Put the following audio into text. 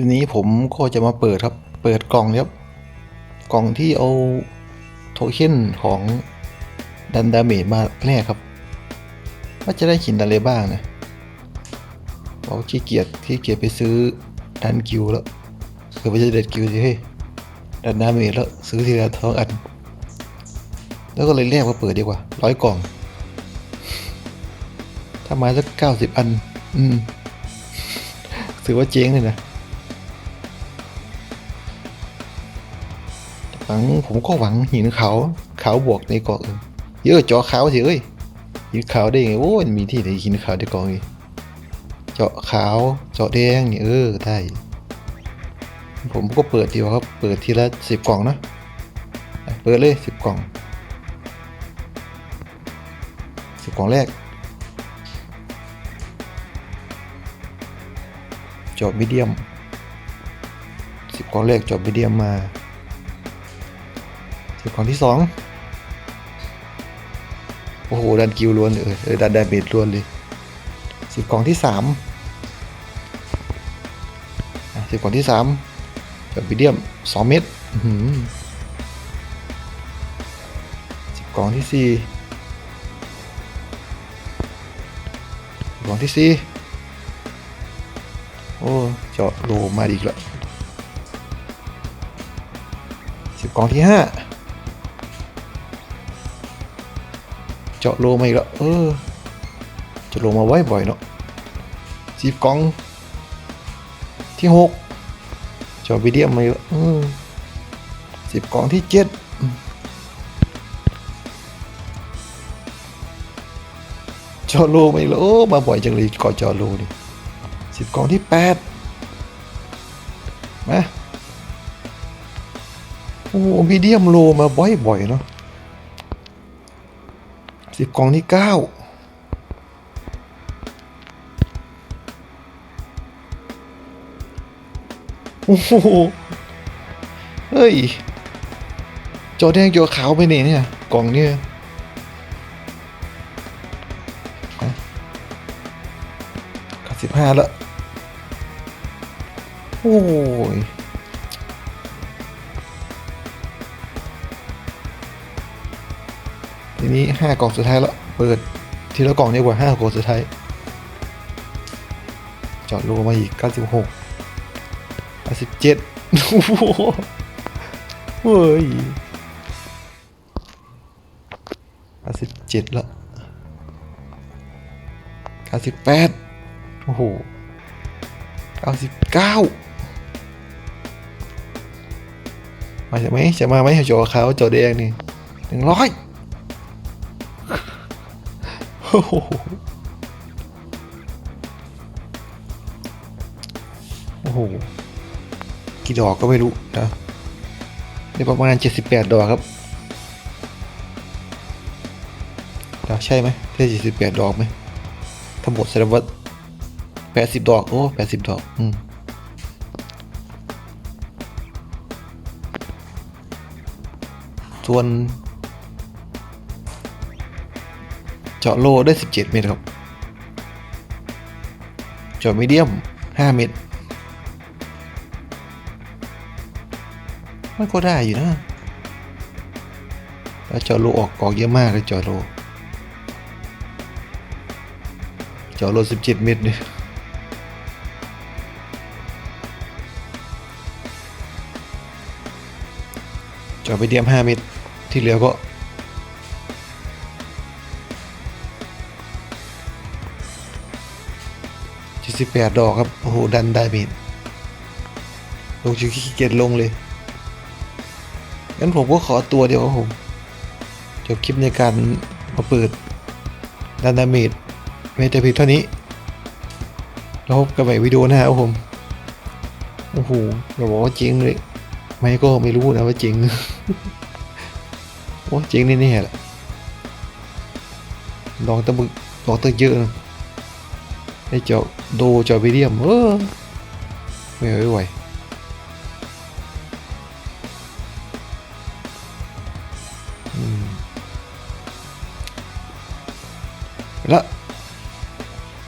ทีนี้ผมก็จะมาเปิดครับ เปิดกล่องครับกล่องที่เอาโทเค็นของดันดาเมจมาแลกครับ ว่าจะได้หินอะไรบ้างนะเราขี้เกียจขี้เกียจไปซื้อดันกิวแล้วเผื่อไปจะเด็ดกิวสิเฮ้ยดันดาเมจแล้วซื้อทีละท้องอัน แล้วก็เลยแลกมาเปิดดีกว่าร้อยกล่อง ถ้ามาสักเก้าสิบอัน อืมถือว่าเจ๊งเลยนะ หวังผมก็หวังหินขาวขาวบวกในเกาะอื่นเยอะเจาะขาวสิเอ้ยหินขาวได้ไงโอ้ยมีที่ไหนหินขาวในกาะอีกเจาะขาวเจาะแดงเนี่ยเออได้ ผมก็เปิดดีกว่าครับ เปิดทีละสิบกล่องนะอะเปิดเลยสิบกล่องสิบกล่องแรกเจาะมีเดียมสิบกล่องแรกเจาะมีเดียมมา สิบของที่สองโอ้โหดันกิวล้วนเลยเออดันดาเมจล้วนเลยสิบของที่สามสิบของที่สามกับบีเดียมสองเม็ดอื้อหือสิบกองที่สี่สิบกองที่สี่โอ้เจาะโลมาอีกแล้วสิบกองที่ห้า เจาะโลมาอีกแล้วเออจะลงมาไว้บ่อยเนาะสิบกองที่หกเจาะวิเดียมมาอีกแล้วเออสิบกองที่เจ็ดจาะโลมาอีกแล้วโอ้มาบ่อยจังเลยก่อจาะโลนี่สิบกองที่แปดมาโอ้วิเดียมโลมาบ่อยๆเนาะ สิบกล่องที่เก้าโอ้โห เฮ้ย จอแดงจอขาวไปไหนเนี่ย กล่องเนี่ยกับสิบห้าล้วโอ้ย ทีนี้ห้ากล่องสุดท้ายแล้ว เปิดทีละกล่องดีกว่าห้ากล่องสุดท้ายจอดโลมาอีกเก้าสิบหกเก้าสิบเจ็ดโอ้โหเฮ้ยเก้าสิบเจ็ดละเก้าสิบแปดโอ้โหเก้าสิบเก้ามาใช่ไหมจะมาไหมจอขาวจอแดงนี่หนึ่งร้อย โอ้โหโอ้โห กี่ดอกก็ไม่รู้นะได้ประมาณ 78 ดอกครับดอกใช่ไหมได้78 ดอกไหมทั้งหมดแสดงว่า80 ดอก โอ้80 ดอก อืมส่วน เจาะโลได้ 17 เมตรครับ เจาะมีเดียม 5 เมตร มันก็ได้อยู่นะแล้วเจาะโลออกกอกเยอะมากเลยเจาะโล เจาะโล 17 เมตรเนี่ยเจาะมีเดียม 5 เมตร ที่เหลือก็ 78 ดอกครับ โอ้โห ดันได้เมตรลงชิวขี้เกียจลงเลยงั้นผมก็ขอตัวเดียวครับผมจบคลิปในการมาเปิดดันดาเมจเมแต่เพียงเท่านี้แล้วพบกันใหม่วิดีโอหน้าครับผม โอ้โหอย่าบอกว่าจริงเลย ไม่ก็ไม่รู้นะว่าจริงโอ้จริงแน่ๆแหละลองตะบึกลองตะเยอะนะได้จาะ โดจอวิเดียมเออไม่ไหวไหวอืม